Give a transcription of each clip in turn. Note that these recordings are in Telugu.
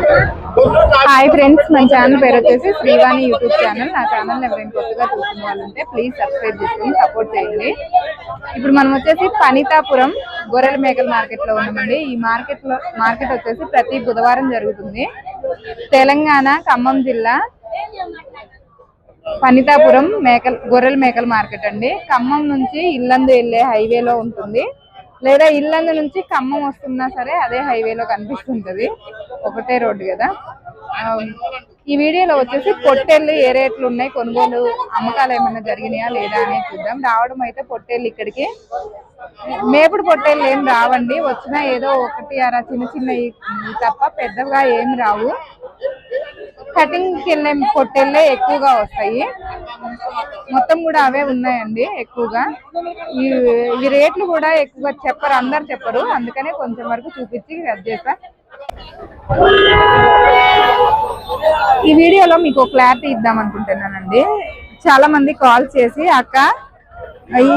హాయ్ ఫ్రెండ్స్ మన ఛానల్ పేరు వచ్చేసి శ్రీవాణి యూట్యూబ్ ఛానల్ నా ఛానల్ ఎవరైనా కొత్తగా చూసిన వాళ్ళు ఉంటే ప్లీజ్ సబ్స్క్రైబ్ చేసుకుని సపోర్ట్ చేయండి. ఇప్పుడు మనం వచ్చేసి పనితాపురం గొర్రెల మేకల మార్కెట్లో ఉన్నామండి. ఈ మార్కెట్లో మార్కెట్ వచ్చేసి ప్రతి బుధవారం జరుగుతుంది. తెలంగాణ ఖమ్మం జిల్లా పనితాపురం మేకల గొర్రెల మేకల మార్కెట్ అండి. ఖమ్మం నుంచి ఇల్లందు వెళ్ళే హైవేలో ఉంటుంది. లేదా ఇల్లందు నుంచి ఖమ్మం వస్తున్నా సరే అదే హైవేలో కనిపిస్తుంటది. ఒకటే రోడ్డు కదా. ఆ, ఈ వీడియోలో వచ్చేసి పొట్టేళ్ళు ఏ రేట్లు ఉన్నాయి కొనుగోలు అమ్మకాలు ఏమైనా జరిగినాయా లేదా అనేది చూద్దాం. రావడం అయితే పొట్టేళ్ళు ఇక్కడికి. మేపుడు పొట్టేళ్ళు ఏం రావండి. వచ్చినా ఏదో ఒకటి అరా చిన్న చిన్న తప్ప పెద్దగా ఏమి రావు. కటింగ్ వెళ్ళే పొట్టేళ్ళే ఎక్కువగా వస్తాయి. మొత్తం కూడా అవే ఉన్నాయండి ఎక్కువగా. ఈ రేట్లు కూడా ఎక్కువగా చెప్పరు అందరు చెప్పరు. అందుకనే కొంచెం వరకు చూపించి రద్దు చేస్తా. ఈ వీడియోలో మీకు క్లారిటీ ఇద్దాం అనుకుంటున్నానండి. చాలా మంది కాల్ చేసి అక్క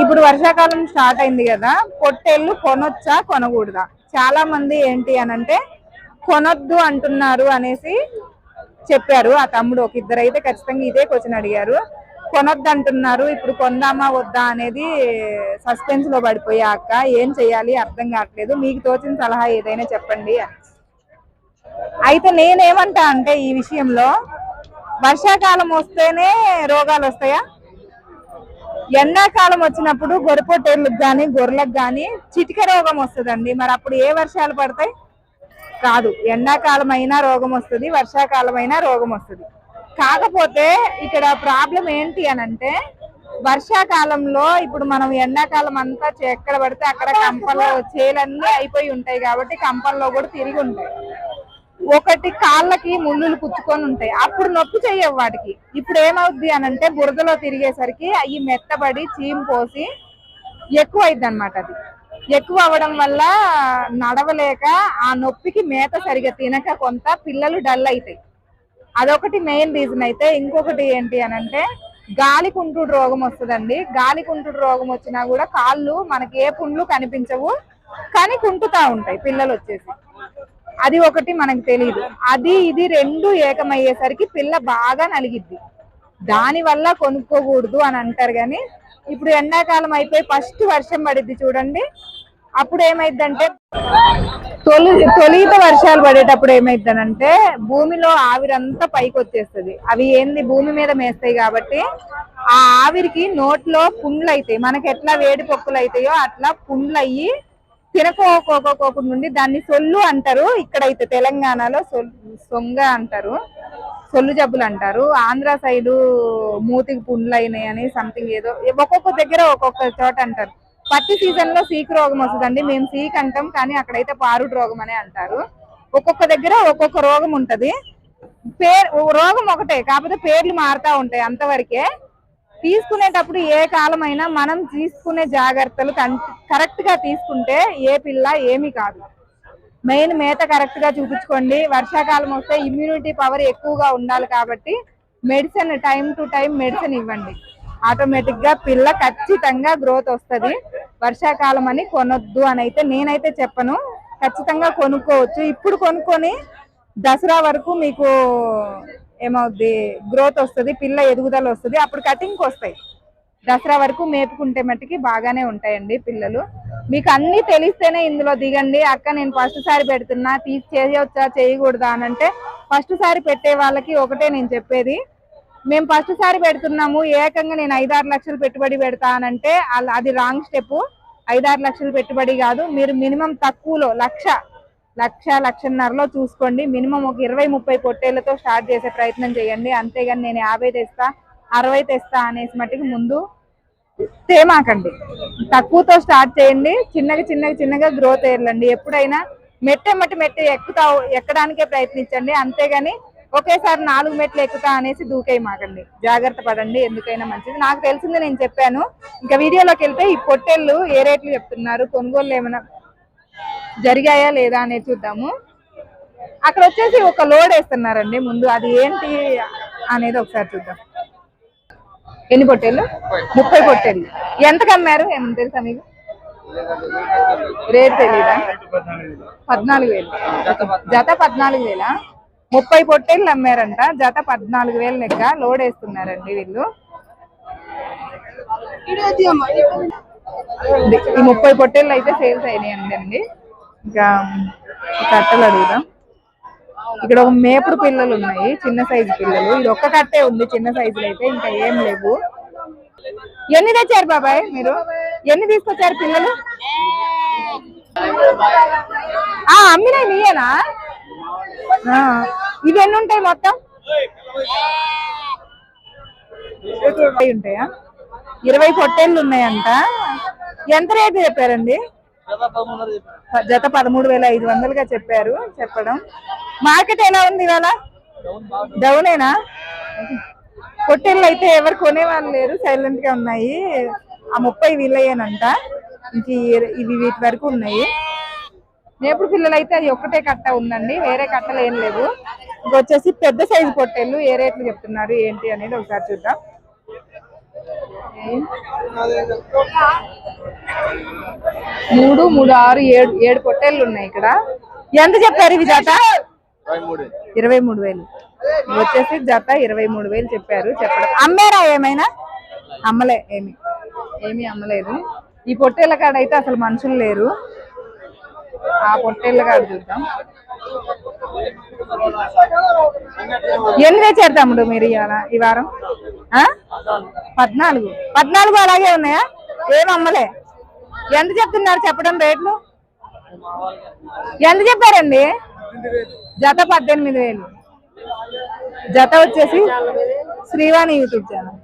ఇప్పుడు వర్షాకాలం స్టార్ట్ అయింది కదా పొట్టేళ్ళు కొనొచ్చా కొనకూడదా? చాలా మంది ఏంటి అనంటే కొనొద్దు అంటున్నారు అనేసి చెప్పారు. ఆ తమ్ముడు ఒక ఇద్దరు అయితే ఖచ్చితంగా ఇదే క్వశ్చన్ అడిగారు. కొనొద్దు అంటున్నారు ఇప్పుడు కొందామా వద్దా అనేది సస్పెన్స్లో పడిపోయా అక్క. ఏం చెయ్యాలి అర్థం కావట్లేదు. మీకు తోచిన సలహా ఏదైనా చెప్పండి అయితే నేనేమంటా అంటే ఈ విషయంలో వర్షాకాలం వస్తేనే రోగాలు వస్తాయా? ఎండాకాలం వచ్చినప్పుడు గొర్రెపొట్టేళ్ళకి కానీ గొర్రెలకు కానీ చిటిక రోగం వస్తుందండి. మరి అప్పుడు ఏ వర్షాలు పడతాయి? కాదు. ఎండాకాలం అయినా రోగం వస్తుంది వర్షాకాలం అయినా రోగం వస్తుంది. కాకపోతే ఇక్కడ ప్రాబ్లం ఏంటి అని అంటే వర్షాకాలంలో ఇప్పుడు మనం ఎండాకాలం అంతా ఎక్కడ పడితే అక్కడ కంపల్లో చేలన్నీ అయిపోయి ఉంటాయి కాబట్టి కంపల్లో కూడా తిరిగి ఉంటాయి. ఒకటి కాళ్ళకి ముళ్ళులు పుచ్చుకొని ఉంటాయి. అప్పుడు నొప్పి చేయవు వాటికి. ఇప్పుడు ఏమవుద్ది అని అంటే బురదలో తిరిగేసరికి అవి మెత్తబడి చీమ్ పోసి ఎక్కువ అయింది అనమాట అది. ఎక్కువ అవ్వడం వల్ల నడవలేక ఆ నొప్పికి మేత సరిగా తినక కొంత పిల్లలు డల్ అవుతాయి అదొకటి మెయిన్ రీజన్ అయితే. ఇంకొకటి ఏంటి అని అంటే గాలి కుంటుడు రోగం వస్తుందండి. గాలి కుంటుడు రోగం వచ్చినా కూడా కాళ్ళు మనకి ఏ పుండ్లు కనిపించవు కానీ కుంటుతా ఉంటాయి పిల్లలు వచ్చేసి. అది ఒకటి మనకు తెలియదు అది ఇది రెండు ఏకమయ్యేసరికి పిల్ల బాగా నలిగిద్ది. దాని వల్ల కొనుక్కోకూడదు అని అంటారు కానీ ఇప్పుడు ఎండాకాలం అయిపోయి ఫస్ట్ వర్షం పడిద్ది చూడండి. అప్పుడు ఏమైందంటే తొలి తొలిత వర్షాలు పడేటప్పుడు ఏమైందనంటే భూమిలో ఆవిరంతా పైకి వచ్చేస్తుంది. అవి ఏంది? భూమి మీద మేస్తాయి కాబట్టి ఆ ఆవిరికి నోట్లో పుండ్లు అవుతాయి మనకి ఎట్లా వేడి పొక్కులు అవుతాయో అట్లా పుండ్లు అయ్యి తినకోకోకోకుండా నుండి దాన్ని సొల్లు అంటారు. ఇక్కడైతే తెలంగాణలో సొల్- సొంగ అంటారు. సొల్లు జబ్బులు అంటారు. ఆంధ్ర సైడు మూతికి పుండ్లు అయినాయని అని సంథింగ్ ఏదో ఒక్కొక్క దగ్గర ఒక్కొక్క చోట అంటారు. పత్తి సీజన్లో సీకు రోగం వస్తుందండి. మేము సీక్ అంటాం కానీ అక్కడైతే పారుడు రోగం అనే అంటారు. ఒక్కొక్క దగ్గర ఒక్కొక్క రోగం ఉంటది. పేరు రోగం ఒకటే కాకపోతే పేర్లు మారుతా ఉంటాయి అంతవరకే. తీసుకునేటప్పుడు ఏ కాలమైనా మనం తీసుకునే జాగ్రత్తలు కరెక్ట్గా తీసుకుంటే ఏ పిల్ల ఏమీ కాదు. మెయిన్ మేత కరెక్ట్గా చూపించుకోండి. వర్షాకాలం వస్తే ఇమ్యూనిటీ పవర్ ఎక్కువగా ఉండాలి కాబట్టి medicine time to time medicine ఇవ్వండి. ఆటోమేటిక్గా పిల్ల ఖచ్చితంగా గ్రోత్ వస్తది. వర్షాకాలం అని కొనొద్దు అని అయితే నేనైతే చెప్పను. ఖచ్చితంగా కొనుక్కోవచ్చు. ఇప్పుడు కొనుక్కొని దసరా వరకు మీకు ఏమవుద్ది? గ్రోత్ వస్తుంది పిల్ల ఎదుగుదల వస్తుంది. అప్పుడు కటింగ్ వస్తాయి. దసరా వరకు మేపుకుంటే మట్టుకి బాగానే ఉంటాయండి పిల్లలు. మీకు అన్ని తెలిస్తేనే ఇందులో దిగండి. అక్క నేను ఫస్ట్ సారి పెడుతున్నా. తీసి చేయవచ్చా చేయకూడదా? అని అంటే ఫస్ట్ సారి పెట్టే వాళ్ళకి ఒకటే నేను చెప్పేది. మేము ఫస్ట్ సారి పెడుతున్నాము. ఏకంగా నేను ఐదారు లక్షలు పెట్టుబడి పెడతా అంటే అది రాంగ్ స్టెప్ ఐదారు లక్షలు పెట్టుబడి కాదు. మీరు మినిమం తక్కువలో లక్ష లక్ష లక్షన్నరలో చూసుకోండి. మినిమం ఒక ఇరవై ముప్పై పొట్టేళ్ళతో స్టార్ట్ చేసే ప్రయత్నం చేయండి. అంతేగాని నేను యాభై తెస్తా అరవై తెస్తా అనేసి మట్టికి ముందు తేమాకండి. తక్కువతో స్టార్ట్ చేయండి. చిన్నగా చిన్నగా చిన్నగా గ్రోత్ అయ్యండి ఎప్పుడైనా మెట్టే మట్టి మెట్టే ఎక్కుతా ఎక్కడానికే ప్రయత్నించండి. అంతేగాని ఒకేసారి నాలుగు మెట్లు ఎక్కుతా అనేసి దూకేయి మాకండి జాగ్రత్త పడండి. ఎందుకైనా మంచిది. నాకు తెలిసింది నేను చెప్పాను. ఇంకా వీడియోలోకి వెళ్తే ఈ పొట్టేళ్ళు ఏ రేట్లు చెప్తున్నారు? కొనుగోలు ఏమైనా జరిగాయా లేదా అనేది చూద్దాము. అక్కడ వచ్చేసి ఒక లోడ్ వేస్తున్నారండి ముందు. అది ఏంటి అనేది ఒకసారి చూద్దాం. ఎన్ని పొట్టేళ్ళు? ముప్పై పొట్టేళ్ళు. ఎంతకు అమ్మారు ఏమన్నా తెలుసా మీకు? రేట్ తెలీదా? పద్నాలుగు వేలు. జత పద్నాలుగు వేలా? ముప్పై పొట్టేళ్ళు అమ్మారంట. జత పద్నాలుగు వేలు లెక్క లోడ్ వేస్తున్నారండి వీళ్ళు. ఈ ముప్పై పొట్టేళ్ళు అయితే సేల్స్ అయినాయండి అండి ఇంకా కట్టలు అడుగుదాం. ఇక్కడ ఒక మేపుడు పిల్లలు ఉన్నాయి చిన్న సైజు పిల్లలు. ఇది ఒక్క కట్టే ఉంది చిన్న సైజులో అయితే ఇంకా ఏం లేవు. ఎన్ని తెచ్చారు బాబాయ్ మీరు? ఎన్ని తీసుకొచ్చారు పిల్లలు? ఆ అమ్మినాయి నీయేనా? ఆ, ఇవి ఎన్ని ఉంటాయి మొత్తం? ఉంటాయా? ఇరవై పొట్టేళ్ళు ఉన్నాయంట. ఎంత రేటు చెప్పారండి? జత పదమూడు వేల ఐదు వందలుగా చెప్పారు చెప్పడం. మార్కెట్ ఎలా ఉంది ఇవాళ? డౌనేనా పొట్టేళ్ళు అయితే ఎవరు కొనేవాళ్ళు లేరు సైలెంట్గా ఉన్నాయి. ఆ ముప్పై వీళ్ళయ్యానంట ఇంక ఇవి వీటి వరకు ఉన్నాయి. నేపుడు పిల్లలు అయితే అది ఒక్కటే కట్ట ఉందండి వేరే కట్టలు ఏం లేవు. ఇంకొచ్చేసి పెద్ద సైజు పొట్టేళ్ళు ఏ రేట్లు చెప్తున్నారు ఏంటి అనేది ఒకసారి చూద్దాం. మూడు మూడు ఆరు ఏడు ఏడు పొట్టేళ్ళు ఉన్నాయి ఇక్కడ. ఎంత చెప్పారు ఇవి జత? ఇరవై మూడు వేలు. వచ్చేసి జత ఇరవై మూడు వేలు చెప్పారు చెప్పడం. అమ్మారా ఏమైనా? అమ్మలే ఏమి. ఏమీ అమ్మలేదు. ఈ పొట్టేళ్ళ కాడ అయితే అసలు మనుషులు లేరు. ఆ పొట్టేళ్ళు కాదు చూద్దాం. ఎన్ని తెచ్చారు తమ్ముడు మీరు ఇవాళ ఈ వారం? ఆ? పద్నాలుగు. పద్నాలుగు అలాగే ఉన్నాయా? ఏం అమ్మలే. ఎంత చెప్తున్నారు చెప్పడం రేట్లు? ఎంత చెప్పారండి? జత పద్దెనిమిది వేలు. జత వచ్చేసి శ్రీవాణి యూట్యూబ్ ఛానల్.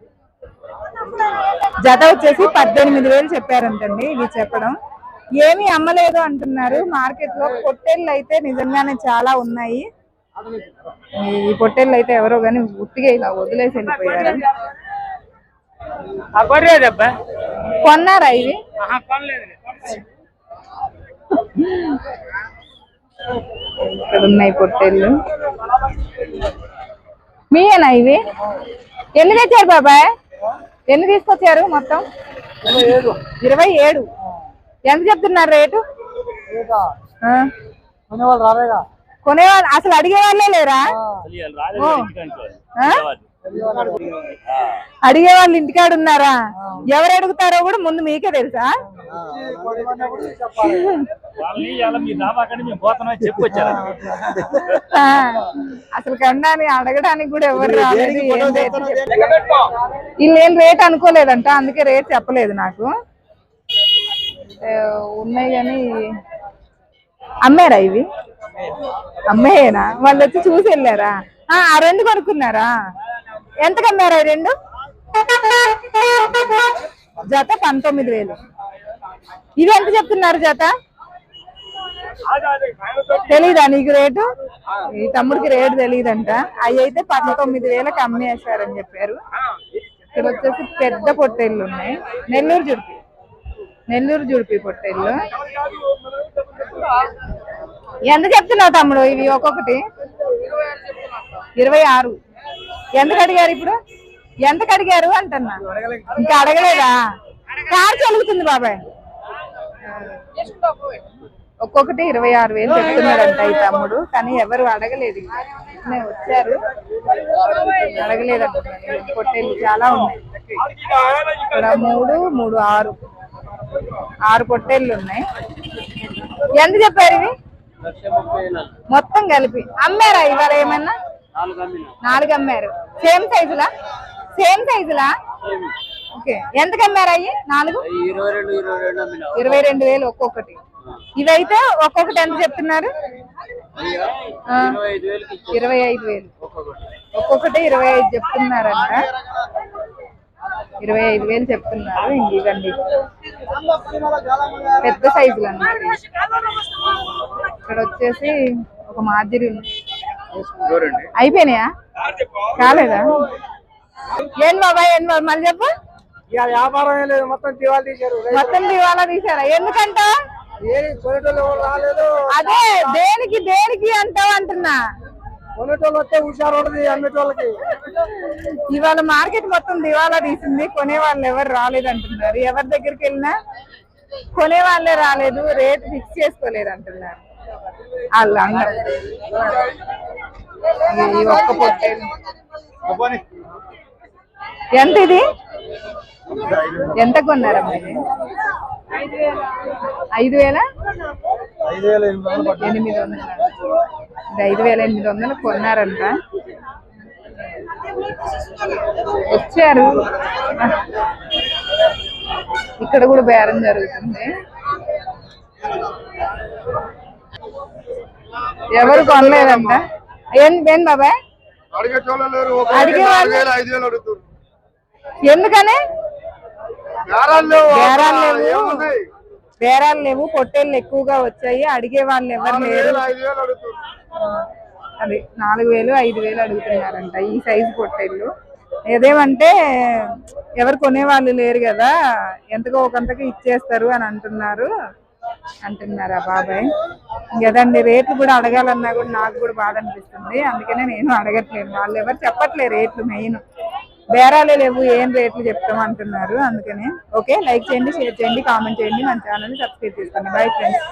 జత వచ్చేసి పద్దెనిమిది వేలు చెప్పారంటండి ఇది చెప్పడం. ఏమీ అమ్మలేదు అంటున్నారు. మార్కెట్లో పొట్టేళ్ళు అయితే నిజంగానే చాలా ఉన్నాయి. ఈ పొట్టేళ్ళు అయితే ఎవరో కానీ ఉట్టిగా ఇలా వదిలేసి వెళ్ళిపోయారు. కొన్నారా ఇవి? ఇక్కడ ఉన్నాయి పొట్టేళ్ళు. మీయేనా ఇవి? ఎన్ని తెచ్చారు బాబాయ్? ఎన్ని తీసుకొచ్చారు మొత్తం? ఇరవై ఏడు. ఎంత చెప్తున్నారు రేటు? కొనేవాళ్ళు అసలు అడిగే వాళ్ళే లేరా? అడిగే వాళ్ళు ఇంటికాడ ఉన్నారా? ఎవరు అడుగుతారో కూడా ముందు మీకే తెలుసా? అసలు కన్నాని అడగడానికి కూడా ఎవరు రాలేదు ఏం రేటు చెప్పలేదు. వీళ్ళు ఏం రేట్ అనుకోలేదంట అందుకే రేట్ చెప్పలేదు నాకు. ఉన్నాయి కానీ అమ్మారా ఇవి? అమ్మేనా వాళ్ళు వచ్చి చూసి వెళ్ళారా? ఆ ఆ రెండు కొనుక్కున్నారా? ఎంతకు అమ్మారా ఈ రెండు? జత పంతొమ్మిది వేలు. ఇవి ఎంత చెప్తున్నారు జత? తెలీదా నీకు రేటు? ఈ తమ్ముడికి రేటు తెలియదంట అవి అయితే పంతొమ్మిది వేలకు అమ్మేశారని చెప్పారు. ఇక్కడ వచ్చేసి పెద్ద పొట్టేళ్ళు ఉన్నాయి. నెల్లూరు జుడిపి. నెల్లూరు జుడిపి పొట్టేళ్ళు. ఎంత చెప్తున్నావు తమ్ముడు ఇవి ఒక్కొక్కటి? ఇరవై ఆరు. ఎందుకు అడిగారు ఇప్పుడు? ఎంతకు అడిగారు అంటున్నా. ఇంకా అడగలేదా? కారు చదువుతుంది బాబాయ్. ఒక్కొక్కటి ఇరవై ఆరు వేలు చెప్తున్నాడంట ఈ తమ్ముడు కానీ ఎవరు అడగలేదు. వచ్చారు. అడగలేదు పొట్టేళ్ళు చాలా ఉన్నాయి. ఇక్కడ మూడు మూడు ఆరు. ఆరు పొట్టేళ్ళు ఉన్నాయి. ఎంత చెప్పారు ఇవి? మొత్తం కలిపి. అమ్మారా ఇవాళ ఏమన్నా? నాలుగు అమ్మారు. సేమ్ సైజులా? సేమ్ సైజులా? ఓకే. ఎంతకు అమ్మారు అయ్యి? నాలుగు? ఇరవై రెండు వేలు ఒక్కొక్కటి. ఇవైతే ఒక్కొక్కటి ఎంత చెప్తున్నారు? ఇరవై ఐదు వేలు. ఒక్కొక్కటి ఇరవై ఐదు చెప్తున్నారంట. ఇరవై ఐదు వేలు చెప్తున్నారు ఇవ్వండి పెద్ద సైజులు అన్నమాట. ఇక్కడ వచ్చేసి ఒక మాదిరి ఉంది. అయిపోయినాయా? కాలేదా? ఏం బాబాయ్ ఏం బాబా మళ్ళీ చెప్పు. ఇక వ్యాపారం లేదు మొత్తం దివాళ తీశారు. మొత్తం దివాలా తీసారా ఎందుకంట? అదే దేనికి దేనికి అంటావు అంటున్నా? కొనేటోళ్ళు వస్తే అమ్మేటోళ్ళకి. ఇవాళ మార్కెట్ మొత్తం దివాలా తీసింది. కొనే వాళ్ళు ఎవరు రాలేదు అంటున్నారు ఎవరి దగ్గరికి వెళ్ళినా కొనే వాళ్ళే రాలేదు. రేట్ ఫిక్స్ చేసుకోలేదు అంటున్నారు వాళ్ళు అన్నారు ఈ ఒక్క పొట్టేలు. ఎంత ఇది? ఎంత కొన్నారమ్మా ఐదు వేల. ఎనిమిది వందలు? ఇది ఐదు వేల ఎనిమిది వందలు కొన్నారంట. వచ్చారు. ఇక్కడ కూడా బేరం జరుగుతుంది. ఎవరు కొనలేదంట? ఏం ఏం బాబాయ్ అడిగే వాళ్ళు- అడుగుతారు ఎందుకని? బేరాలు లేవు. పొట్టేళ్ళు ఎక్కువగా వచ్చాయి. అడిగే వాళ్ళు ఎవరు లేరు. అదే అది నాలుగు వేలు ఐదు వేలు అడుగుతున్నారంట ఈ సైజు పొట్టేళ్ళు. ఏదేమంటే ఎవరు కొనేవాళ్ళు లేరు కదా ఎంతకో ఒకంతకు ఇచ్చేస్తారు అని అంటున్నారు. అంటున్నారు ఆ బాబాయ్? ఇంకదండి రేట్లు కూడా అడగాలన్నా కూడా నాకు కూడా బాధ అనిపిస్తుంది. అందుకనే నేను అడగట్లేదు. వాళ్ళు ఎవరు చెప్పట్లేదు రేట్లు మెయిన్. బేరాలే లేవు ఏం రేట్లు చెప్తాం అంటున్నారు. అందుకనే ఓకే లైక్ చేయండి షేర్ చేయండి కామెంట్ చేయండి. మన ఛానల్ని సబ్స్క్రైబ్ చేసుకోండి. Bye friends.